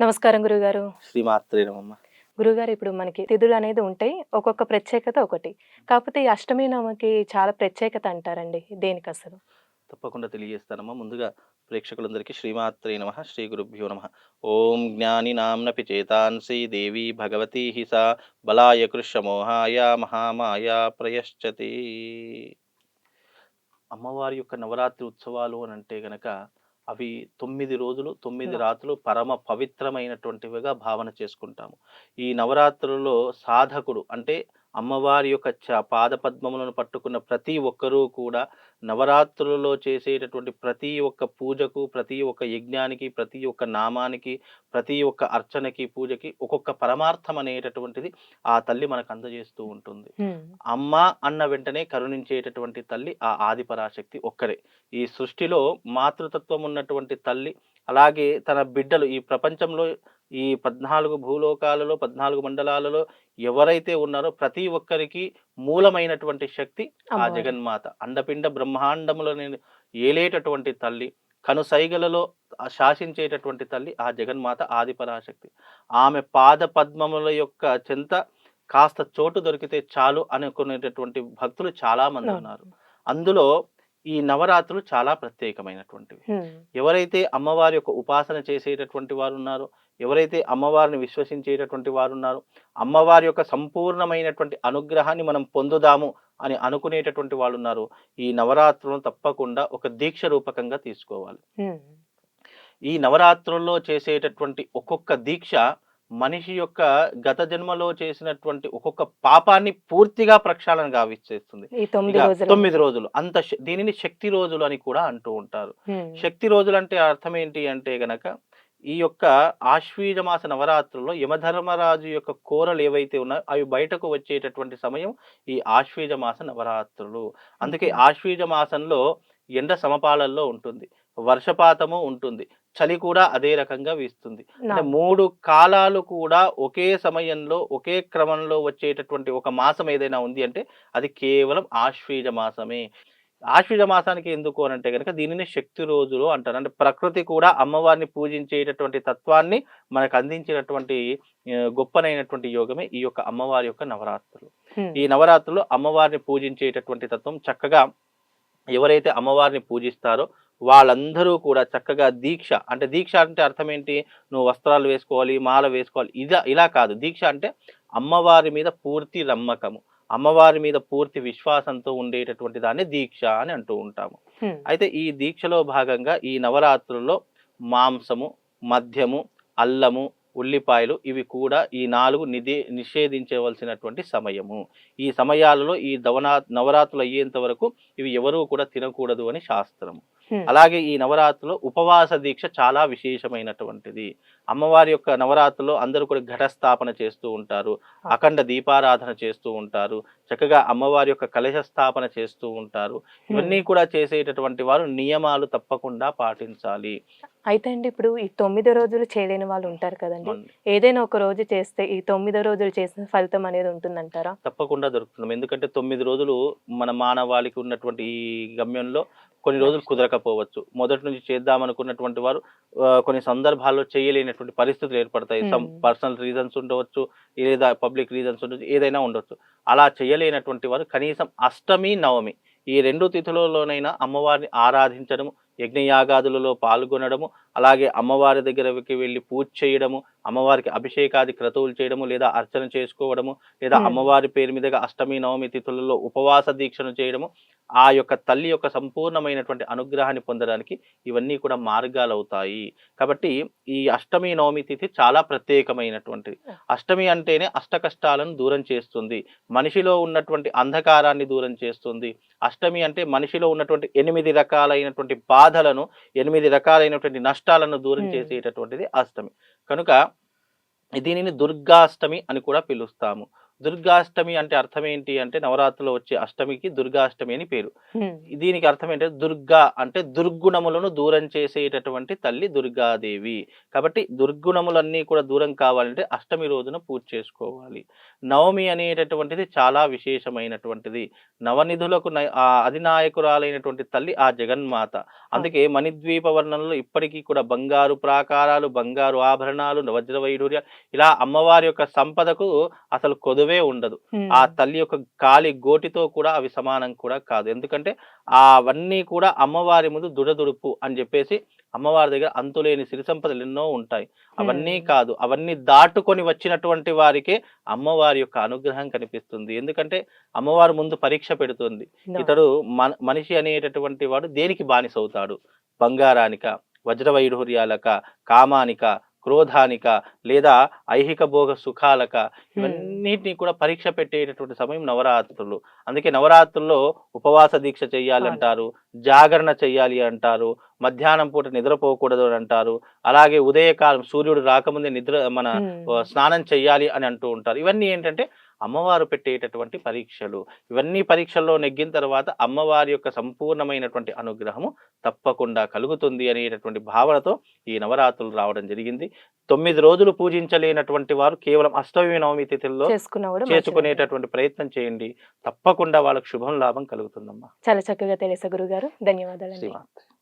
నమస్కారం గురుగారు. శ్రీమాత్రే నమమ్మ గురుగారు ఇప్పుడు మనకి తిథులు అనేది ఉంటాయి. ఒక్కొక్క ప్రత్యేకత ఒకటి. కాకపోతే ఈ అష్టమి నవమికి చాలా ప్రత్యేకత అంటారండి. దేనికి అసలు తప్పకుండా తెలియజేస్తానమ్మా. ముందుగా ప్రేక్షకులందరికీ శ్రీమాత్రే నమ శ్రీ గురుభ్యో నమ. ఓం జ్ఞాని నామ్నపి చేతాన్సి దేవి భగవతి హి సా బలాయ కృష్యమోహాయ మహామాయ ప్రయశ్చతి. అమ్మవారి యొక్క నవరాత్రి ఉత్సవాలు అని అంటే గనక అవి తొమ్మిది రోజులు తొమ్మిది రాత్రులు పరమ పవిత్రమైనటువంటివిగా భావన చేసుకుంటాము. ఈ నవరాత్రులలో సాధకుడు అంటే అమ్మవారి యొక్క చ పాదపద్మములను పట్టుకున్న ప్రతి ఒక్కరూ కూడా నవరాత్రులలో చేసేటటువంటి ప్రతి ఒక్క పూజకు ప్రతి ఒక్క యజ్ఞానికి ప్రతి ఒక్క నామానికి ప్రతి ఒక్క అర్చనకి పూజకి ఒక్కొక్క పరమార్థం అనేటటువంటిది ఆ తల్లి మనకు అందజేస్తూ ఉంటుంది. అమ్మ అన్న వెంటనే కరుణించేటటువంటి తల్లి ఆ ఆదిపరాశక్తి ఒక్కరే ఈ సృష్టిలో మాతృతత్వం ఉన్నటువంటి తల్లి అలాగే తన బిడ్డలు ఈ ప్రపంచంలో ఈ పద్నాలుగు భూలోకాలలో పద్నాలుగు మండలాలలో ఎవరైతే ఉన్నారో ప్రతి ఒక్కరికి మూలమైనటువంటి శక్తి ఆ. జగన్మాత అండపిండ బ్రహ్మాండములను ఏలేటటువంటి తల్లి కనుసైగలలో శాసించేటటువంటి తల్లి ఆ జగన్మాత ఆదిపరాశక్తి ఆమె పాద పద్మముల యొక్క చెంత కాస్త చోటు దొరికితే చాలు అనుకునేటటువంటి భక్తులు చాలా మంది. ఉన్నారు అందులో ఈ నవరాత్రులు చాలా ప్రత్యేకమైనటువంటివి. ఎవరైతే అమ్మవారి యొక్క ఉపాసన చేసేటటువంటి వారు ఉన్నారో ఎవరైతే అమ్మవారిని విశ్వసించేటటువంటి వారు ఉన్నారో అమ్మవారి యొక్క సంపూర్ణమైనటువంటి అనుగ్రహాన్ని మనం పొందుదాము అని అనుకునేటటువంటి వాళ్ళు ఉన్నారు ఈ నవరాత్రులను తప్పకుండా ఒక దీక్ష రూపకంగా తీసుకోవాలి. ఈ నవరాత్రుల్లో చేసేటటువంటి ఒక్కొక్క దీక్ష మనిషి యొక్క గత జన్మలో చేసినటువంటి ఒక్కొక్క పాపాన్ని పూర్తిగా ప్రక్షాళన గావిచ్చేస్తుంది. తొమ్మిది రోజులు. అంత దీనిని శక్తి రోజులు అని కూడా అంటూ ఉంటారు. శక్తి రోజులు అంటే అర్థం ఏంటి అంటే గనక ఈ యొక్క ఆశ్వీజ మాస నవరాత్రుల్లో యమధర్మరాజు యొక్క కోరలు ఏవైతే ఉన్నాయో అవి బయటకు వచ్చేటటువంటి సమయం ఈ ఆశ్వీజ మాస నవరాత్రులు. అందుకే. ఆశ్వీజ మాసంలో ఎండ సమపాలల్లో ఉంటుంది వర్షపాతము ఉంటుంది చలి కూడా అదే రకంగా వీస్తుంది. అంటే మూడు కాలాలు కూడా ఒకే సమయంలో ఒకే క్రమంలో వచ్చేటటువంటి ఒక మాసం ఏదైనా ఉంది అంటే అది కేవలం ఆశ్వీజ మాసమే ఆశ్వీజ మాసానికి ఎందుకు అని అంటే కనుక దీనిని శక్తి రోజులు అంటారు. అంటే ప్రకృతి కూడా అమ్మవారిని పూజించేటటువంటి తత్వాన్ని మనకు అందించినటువంటి గొప్పనైనటువంటి యోగమే ఈ యొక్క అమ్మవారి యొక్క నవరాత్రులు. ఈ నవరాత్రులు అమ్మవారిని పూజించేటటువంటి తత్వం చక్కగా ఎవరైతే అమ్మవారిని పూజిస్తారో వాళ్ళందరూ కూడా చక్కగా దీక్ష అంటే దీక్ష అంటే అర్థం ఏంటి? నువ్వు వస్త్రాలు వేసుకోవాలి మాల వేసుకోవాలి ఇదా ఇలా కాదు. దీక్ష అంటే అమ్మవారి మీద పూర్తి నమ్మకము. అమ్మవారి మీద పూర్తి విశ్వాసంతో ఉండేటటువంటి దాన్ని దీక్ష అని అంటూ ఉంటాము. అయితే ఈ దీక్షలో భాగంగా ఈ నవరాత్రుల్లో మాంసము మద్యము అల్లము ఉల్లిపాయలు ఇవి కూడా ఈ నాలుగు నిధి నిషేధించవలసినటువంటి సమయము. ఈ సమయాలలో ఈ దవనా నవరాత్రులు అయ్యేంత వరకు ఇవి ఎవరూ కూడా తినకూడదు అని శాస్త్రము. అలాగే ఈ నవరాత్రిలో ఉపవాస దీక్ష చాలా విశేషమైనటువంటిది. అమ్మవారి యొక్క నవరాత్రిలో అందరూ కూడా ఘటస్థాపన చేస్తూ ఉంటారు. అఖండ దీపారాధన చేస్తూ ఉంటారు. చక్కగా అమ్మవారి యొక్క కలశ స్థాపన చేస్తూ ఉంటారు. ఇవన్నీ కూడా చేసేటటువంటి వారు నియమాలు తప్పకుండా పాటించాలి. అయితే అండి ఇప్పుడు ఈ తొమ్మిది రోజులు చేయలేని వాళ్ళు ఉంటారు కదండి. ఏదైనా ఒక రోజు చేస్తే ఈ తొమ్మిదో రోజులు చేసిన ఫలితం అనేది ఉంటుందంటారా? తప్పకుండా దొరుకుతున్నాం ఎందుకంటే తొమ్మిది రోజులు మన మానవాళికి ఉన్నటువంటి ఈ గమ్యంలో కొన్ని రోజులు కుదరకపోవచ్చు. మొదటి నుంచి చేద్దాం అనుకున్నటువంటి వారు కొన్ని సందర్భాల్లో చేయలేనటువంటి పరిస్థితులు ఏర్పడతాయి. సమ్. పర్సనల్ రీజన్స్ ఉండవచ్చు లేదా పబ్లిక్ రీజన్స్ ఉండొచ్చు ఏదైనా ఉండొచ్చు. అలా చేయలేనటువంటి వారు కనీసం అష్టమి నవమి ఈ రెండు తిథులలోనైనా అమ్మవారిని ఆరాధించడము యజ్ఞయాగాదులలో పాల్గొనడము అలాగే అమ్మవారి దగ్గరికి వెళ్ళి పూజ చేయడము అమ్మవారికి అభిషేకాది క్రతువులు చేయడము లేదా అర్చన చేసుకోవడము లేదా. అమ్మవారి పేరు మీదుగా అష్టమి నవమి తిథులలో ఉపవాస దీక్షను చేయడము ఆ యొక్క తల్లి యొక్క సంపూర్ణమైనటువంటి అనుగ్రహాన్ని పొందడానికి ఇవన్నీ కూడా మార్గాలు అవుతాయి. కాబట్టి ఈ అష్టమి నవమి తిథి చాలా ప్రత్యేకమైనటువంటిది అష్టమి అంటేనే అష్ట కష్టాలను దూరం చేస్తుంది. మనిషిలో ఉన్నటువంటి అంధకారాన్ని దూరం చేస్తుంది. అష్టమి అంటే మనిషిలో ఉన్నటువంటి ఎనిమిది రకాలైనటువంటి బాధలను ఎనిమిది రకాలైనటువంటి నష్టాలను దూరం. చేసేటటువంటిది అష్టమి కనుక దీనిని దుర్గాష్టమి అని కూడా పిలుస్తాము దుర్గాష్టమి అంటే అర్థం ఏంటి అంటే నవరాత్రిలో వచ్చే అష్టమికి దుర్గాష్టమి అని పేరు. దీనికి అర్థం ఏంటంటే దుర్గా అంటే దుర్గుణములను దూరం చేసేటటువంటి తల్లి దుర్గాదేవి. కాబట్టి దుర్గుణములన్నీ కూడా దూరం కావాలంటే అష్టమి రోజున పూజ చేసుకోవాలి. నవమి అనేటటువంటిది చాలా విశేషమైనటువంటిది. నవనిధులకు అధినాయకురాలైనటువంటి తల్లి ఆ జగన్మాత. అందుకే మణిద్వీప వర్ణంలో ఇప్పటికీ కూడా బంగారు ప్రాకారాలు బంగారు ఆభరణాలు వజ్ర వైఢూర్య ఇలా అమ్మవారి యొక్క సంపదకు అసలు కొదువే ఉండదు. ఉమ్, ఆ తల్లి యొక్క కాలి గోటితో కూడా అవి సమానం కూడా కాదు. ఎందుకంటే ఆ అవన్నీ కూడా అమ్మవారి ముందు దుడదుడుపు అని చెప్పేసి అమ్మవారి దగ్గర అంతులేని సిరి సంపదలు ఎన్నో ఉంటాయి. అవన్నీ. కాదు. అవన్నీ దాటుకొని వచ్చినటువంటి వారికే అమ్మవారి యొక్క అనుగ్రహం కనిపిస్తుంది. ఎందుకంటే అమ్మవారు ముందు పరీక్ష పెడుతుంది. ఇతడు మన మనిషి అనేటటువంటి వాడు దేనికి బానిసవుతాడు? బంగారానిక వజ్ర వైఢూర్యాలక కామానిక క్రోధానిక లేదా ఐహిక భోగ సుఖాలక ఇవన్నిటిని కూడా పరీక్ష పెట్టేటటువంటి సమయం నవరాత్రులు. అందుకే నవరాత్రుల్లో ఉపవాస దీక్ష చెయ్యాలంటారు జాగరణ చెయ్యాలి అంటారు మధ్యాహ్నం పూట నిద్రపోకూడదు అని అంటారు అలాగే ఉదయకాలం సూర్యుడు రాకముందే నిద్ర మన స్నానం చెయ్యాలి అని అంటూ ఉంటారు. ఇవన్నీ ఏంటంటే అమ్మవారు పెట్టేటటువంటి పరీక్షలు. ఇవన్నీ పరీక్షల్లో నెగ్గిన తర్వాత అమ్మవారి యొక్క సంపూర్ణమైనటువంటి అనుగ్రహము తప్పకుండా కలుగుతుంది అనేటటువంటి భావనతో ఈ నవరాత్రులు రావడం జరిగింది. తొమ్మిది రోజులు పూజించలేనటువంటి వారు కేవలం అష్టమి నవమి తిథుల్లో. చేసుకునేటటువంటి ప్రయత్నం చేయండి. తప్పకుండా వాళ్ళకు శుభం లాభం కలుగుతుందమ్మా. చాలా చక్కగా తెలిసే గురుగారు ధన్యవాదాలండి. శ్రీమాత